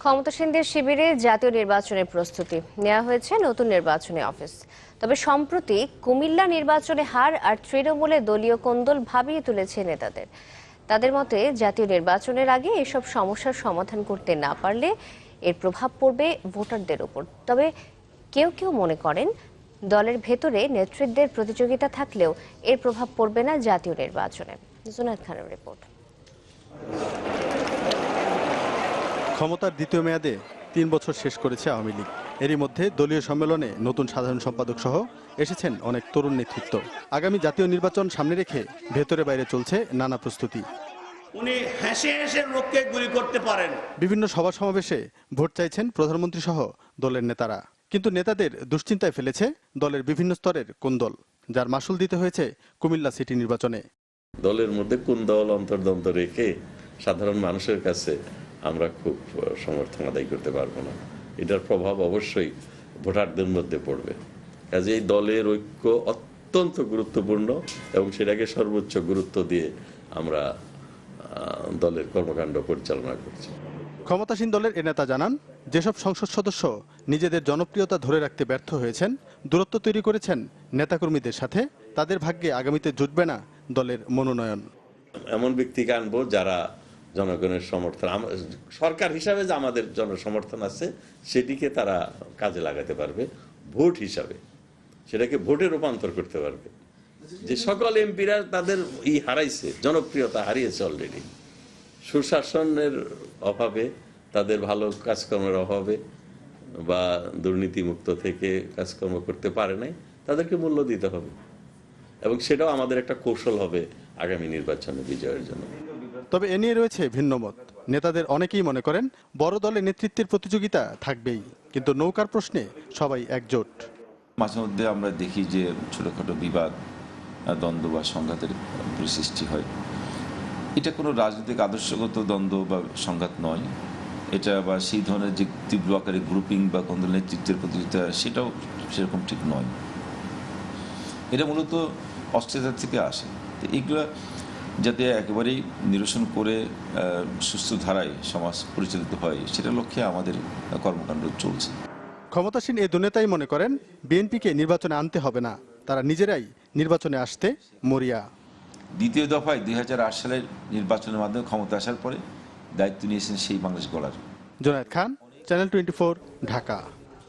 ক্ষমতাসীনদের শিবিরে জাতীয় নির্বাচনের প্রস্তুতি নেওয়া হয়েছে নতুন নির্বাচনী অফিস। তবে সম্প্রতি কুমিল্লা নির্বাচনে হার আর তৃণমূলে দলীয় কোন্দল ভাবিয়ে তুলেছে নেতাদের। তাদের মতে জাতীয় নির্বাচনের আগে এসব সমস্যার সমাধান করতে না পারলে এর প্রভাব পড়বে ভোটারদের উপর। তবে কেউ কেউ মনে করেন, দলের ভেতরে নেতৃত্বের প্রতিযোগিতা থাকলেও এর প্রভাব পড়বে না জাতীয় নির্বাচনে। জুনায়দ খানের রিপোর্ট। ক্ষমতার দ্বিতীয় মেয়াদে তিন বছর শেষ করেছে আওয়ামী লীগ। এরই মধ্যে দলীয় সম্মেলনে নতুন সাধারণ সম্পাদক সহ এসেছেন অনেক তরুণ নেতৃত্ব। আগামী জাতীয় নির্বাচন সামনে রেখে ভেতরে বাইরে চলছে নানা প্রস্তুতি। উনি হেসে হেসে লোককে গুলি করতে পারেন। বিভিন্ন সভা সমাবেশে ভোট চাইছেন প্রধানমন্ত্রী সহ দলের নেতারা। কিন্তু নেতাদের দুশ্চিন্তায় ফেলেছে দলের বিভিন্ন স্তরের কোন্দল যার মাসুল দিতে হয়েছে কুমিল্লা সিটি নির্বাচনে। দলের মধ্যে কোন দল অন্তর্দ্বন্দ্ব রেখে সাধারণ মানুষের কাছে আমরা খুব সমর্থন আদায় করতে পারব না। এটার প্রভাব অবশ্যই ভোটারদের মধ্যে পড়বে। কাজে এই দলের ঐক্য অত্যন্ত গুরুত্বপূর্ণ এবং সেটাকে সর্বোচ্চ গুরুত্ব দিয়ে আমরা দলের কর্মকাণ্ড পরিচালনা করছি। ক্ষমতাসীন দলের এ নেতা জানান যেসব সংসদ সদস্য নিজেদের জনপ্রিয়তা ধরে রাখতে ব্যর্থ হয়েছেন দূরত্ব তৈরি করেছেন নেতাকর্মীদের সাথে তাদের ভাগ্যে আগামীতে জুটবে না দলের মনোনয়ন। এমন ব্যক্তিকে আনব যারা জনগণের সমর্থন। সরকার হিসাবে যে আমাদের জনসমর্থন আছে, সেটিকে তারা কাজে লাগাতে পারবে, ভোট হিসাবে। সেটাকে ভোটে রূপান্তর করতে পারবে। যে সকল এমপিরা তাদের ই হারাইছে, জনপ্রিয়তা হারিয়েছে অলরেডি সুশাসনের অভাবে, তাদের ভালো কাজকর্মের অভাবে, বা দুর্নীতিমুক্ত থেকে কাজকর্ম করতে পারে নাই, তাদেরকে মূল্য দিতে হবে। এবং সেটাও আমাদের একটা কৌশল হবে আগামী নির্বাচনে বিজয়ের জন্য। তবে এ নিয়ে রয়েছে ভিন্ন মত। নেতাদের অনেকেই মনে করেন, বড় দলে নেতৃত্বের প্রতিযোগিতা থাকবেই, কিন্তু নৌকার প্রশ্নে সবাই একজোট। মাঝে মধ্যে আমরা দেখি যে ছোটোখাটো বিবাদ দ্বন্দ্ব বা সংঘাতের সৃষ্টি হয়। এটা কোনো রাজনৈতিক আদর্শগত দ্বন্দ্ব বা সংঘাত নয়। এটা বা সেই ধরনের যে তীব্র আকারে গ্রুপিং বা কোন নেতৃত্বের প্রতিযোগিতা, সেটাও সেরকম ঠিক নয়। এটা মূলত অস্ট্রেলিয়া থেকে আসে। তো এইগুলো যাতে একেবারেই নিরসন করে সুস্থ ধারায় সমাজ পরিচালিত হয় সেটা লক্ষ্যে আমাদের কর্মকাণ্ড চলছে। ক্ষমতাসীন এই দুনেতাই মনে করেন বিএনপিকে নির্বাচনে আনতে হবে না। তারা নিজেরাই নির্বাচনে আসতে মরিয়া। দ্বিতীয় দফায় দুই হাজার আট সালের নির্বাচনের মাধ্যমে ক্ষমতা আসার পরে দায়িত্ব নিয়েছেন সেই বাংলাদেশ গলার। Junayed Khan channel twenty Dhaka.